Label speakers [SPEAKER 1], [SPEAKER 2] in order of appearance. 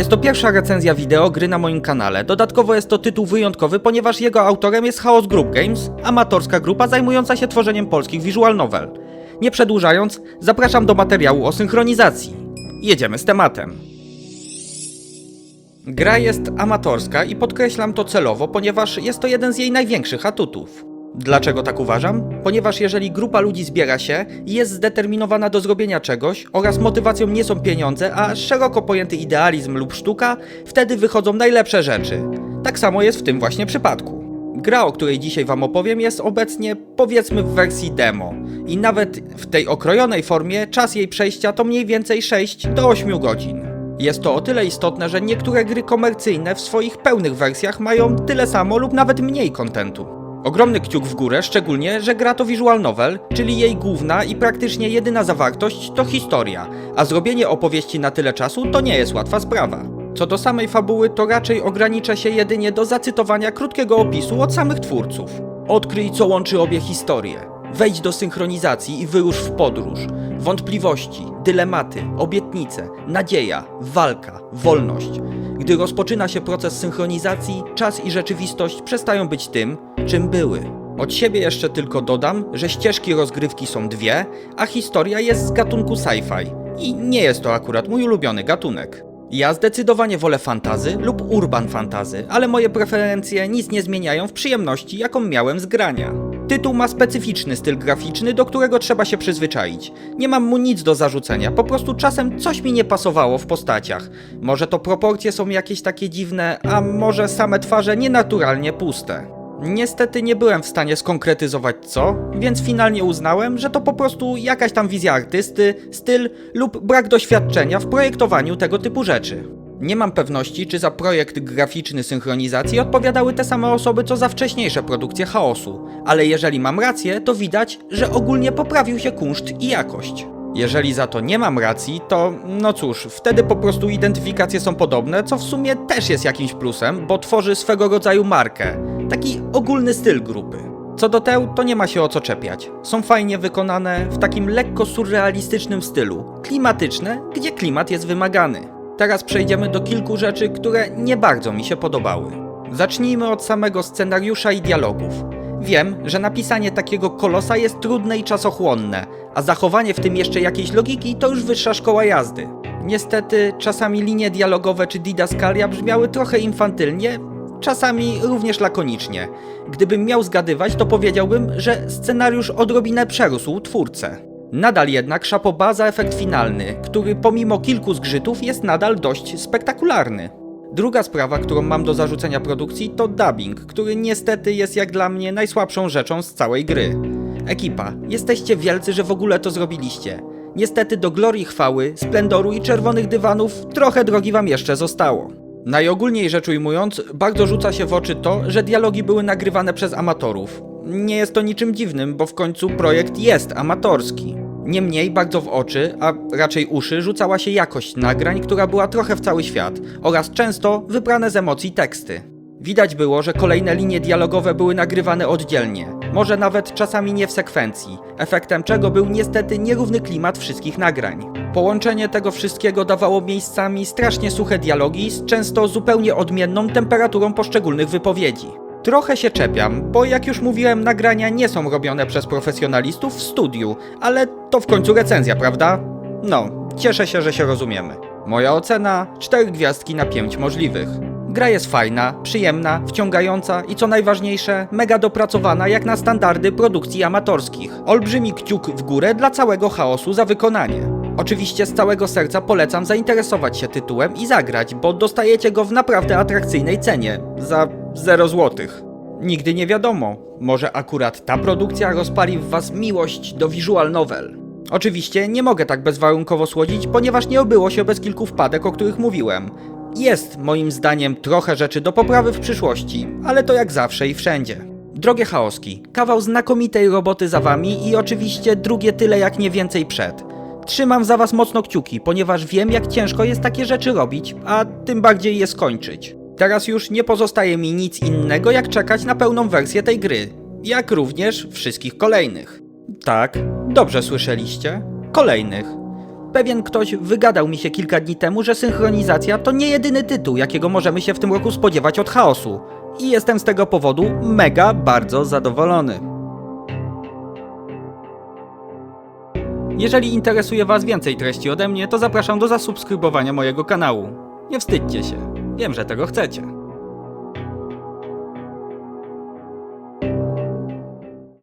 [SPEAKER 1] Jest to pierwsza recenzja wideo gry na moim kanale. Dodatkowo jest to tytuł wyjątkowy, ponieważ jego autorem jest Chaos Group Games, amatorska grupa zajmująca się tworzeniem polskich visual novel. Nie przedłużając, zapraszam do materiału o synchronizacji. Jedziemy z tematem. Gra jest amatorska i podkreślam to celowo, ponieważ jest to jeden z jej największych atutów. Dlaczego tak uważam? Ponieważ jeżeli grupa ludzi zbiera się i jest zdeterminowana do zrobienia czegoś oraz motywacją nie są pieniądze, a szeroko pojęty idealizm lub sztuka, wtedy wychodzą najlepsze rzeczy. Tak samo jest w tym właśnie przypadku. Gra, o której dzisiaj Wam opowiem, jest obecnie powiedzmy w wersji demo. I nawet w tej okrojonej formie czas jej przejścia to mniej więcej 6 do 8 godzin. Jest to o tyle istotne, że niektóre gry komercyjne w swoich pełnych wersjach mają tyle samo lub nawet mniej kontentu. Ogromny kciuk w górę, szczególnie, że gra to visual novel, czyli jej główna i praktycznie jedyna zawartość to historia, a zrobienie opowieści na tyle czasu to nie jest łatwa sprawa. Co do samej fabuły, to raczej ograniczę się jedynie do zacytowania krótkiego opisu od samych twórców. Odkryj, co łączy obie historie. Wejdź do synchronizacji i wyrusz w podróż. Wątpliwości, dylematy, obietnice, nadzieja, walka, wolność. Gdy rozpoczyna się proces synchronizacji, czas i rzeczywistość przestają być tym, czym były. Od siebie jeszcze tylko dodam, że ścieżki rozgrywki są dwie, a historia jest z gatunku sci-fi. I nie jest to akurat mój ulubiony gatunek. Ja zdecydowanie wolę fantazy lub urban fantazy, ale moje preferencje nic nie zmieniają w przyjemności, jaką miałem z grania. Tytuł ma specyficzny styl graficzny, do którego trzeba się przyzwyczaić. Nie mam mu nic do zarzucenia, po prostu czasem coś mi nie pasowało w postaciach. Może to proporcje są jakieś takie dziwne, a może same twarze nienaturalnie puste. Niestety nie byłem w stanie skonkretyzować co, więc finalnie uznałem, że to po prostu jakaś tam wizja artysty, styl lub brak doświadczenia w projektowaniu tego typu rzeczy. Nie mam pewności, czy za projekt graficzny synchronizacji odpowiadały te same osoby, co za wcześniejsze produkcje chaosu, ale jeżeli mam rację, to widać, że ogólnie poprawił się kunszt i jakość. Jeżeli za to nie mam racji, to no cóż, wtedy po prostu identyfikacje są podobne, co w sumie też jest jakimś plusem, bo tworzy swego rodzaju markę, taki ogólny styl grupy. Co do teł, to nie ma się o co czepiać. Są fajnie wykonane w takim lekko surrealistycznym stylu, klimatyczne, gdzie klimat jest wymagany. Teraz przejdziemy do kilku rzeczy, które nie bardzo mi się podobały. Zacznijmy od samego scenariusza i dialogów. Wiem, że napisanie takiego kolosa jest trudne i czasochłonne, a zachowanie w tym jeszcze jakiejś logiki to już wyższa szkoła jazdy. Niestety, czasami linie dialogowe czy didaskalia brzmiały trochę infantylnie, czasami również lakonicznie. Gdybym miał zgadywać, to powiedziałbym, że scenariusz odrobinę przerósł twórcę. Nadal jednak szapoba za efekt finalny, który pomimo kilku zgrzytów jest nadal dość spektakularny. Druga sprawa, którą mam do zarzucenia produkcji, to dubbing, który niestety jest jak dla mnie najsłabszą rzeczą z całej gry. Ekipa, jesteście wielcy, że w ogóle to zrobiliście. Niestety do glorii chwały, splendoru i czerwonych dywanów trochę drogi wam jeszcze zostało. Najogólniej rzecz ujmując, bardzo rzuca się w oczy to, że dialogi były nagrywane przez amatorów. Nie jest to niczym dziwnym, bo w końcu projekt jest amatorski. Niemniej bardzo w oczy, a raczej uszy, rzucała się jakość nagrań, która była trochę w cały świat, oraz często wybrane z emocji teksty. Widać było, że kolejne linie dialogowe były nagrywane oddzielnie, może nawet czasami nie w sekwencji, efektem czego był niestety nierówny klimat wszystkich nagrań. Połączenie tego wszystkiego dawało miejscami strasznie suche dialogi z często zupełnie odmienną temperaturą poszczególnych wypowiedzi. Trochę się czepiam, bo jak już mówiłem, nagrania nie są robione przez profesjonalistów w studiu, ale to w końcu recenzja, prawda? No, cieszę się, że się rozumiemy. Moja ocena 4 gwiazdki na 5 możliwych. Gra jest fajna, przyjemna, wciągająca i co najważniejsze, mega dopracowana jak na standardy produkcji amatorskich. Olbrzymi kciuk w górę dla całego chaosu za wykonanie. Oczywiście z całego serca polecam zainteresować się tytułem i zagrać, bo dostajecie go w naprawdę atrakcyjnej cenie za 0 złotych. Nigdy nie wiadomo, może akurat ta produkcja rozpali w was miłość do visual novel. Oczywiście nie mogę tak bezwarunkowo słodzić, ponieważ nie obyło się bez kilku wpadek, o których mówiłem. Jest moim zdaniem trochę rzeczy do poprawy w przyszłości, ale to jak zawsze i wszędzie. Drogie chaoski, kawał znakomitej roboty za wami i oczywiście drugie tyle jak nie więcej przed. Trzymam za was mocno kciuki, ponieważ wiem jak ciężko jest takie rzeczy robić, a tym bardziej je skończyć. Teraz już nie pozostaje mi nic innego jak czekać na pełną wersję tej gry, jak również wszystkich kolejnych. Tak, dobrze słyszeliście? Kolejnych. Pewien ktoś wygadał mi się kilka dni temu, że synchronizacja to nie jedyny tytuł, jakiego możemy się w tym roku spodziewać od chaosu. I jestem z tego powodu mega bardzo zadowolony. Jeżeli interesuje Was więcej treści ode mnie, to zapraszam do zasubskrybowania mojego kanału. Nie wstydźcie się, wiem, że tego chcecie.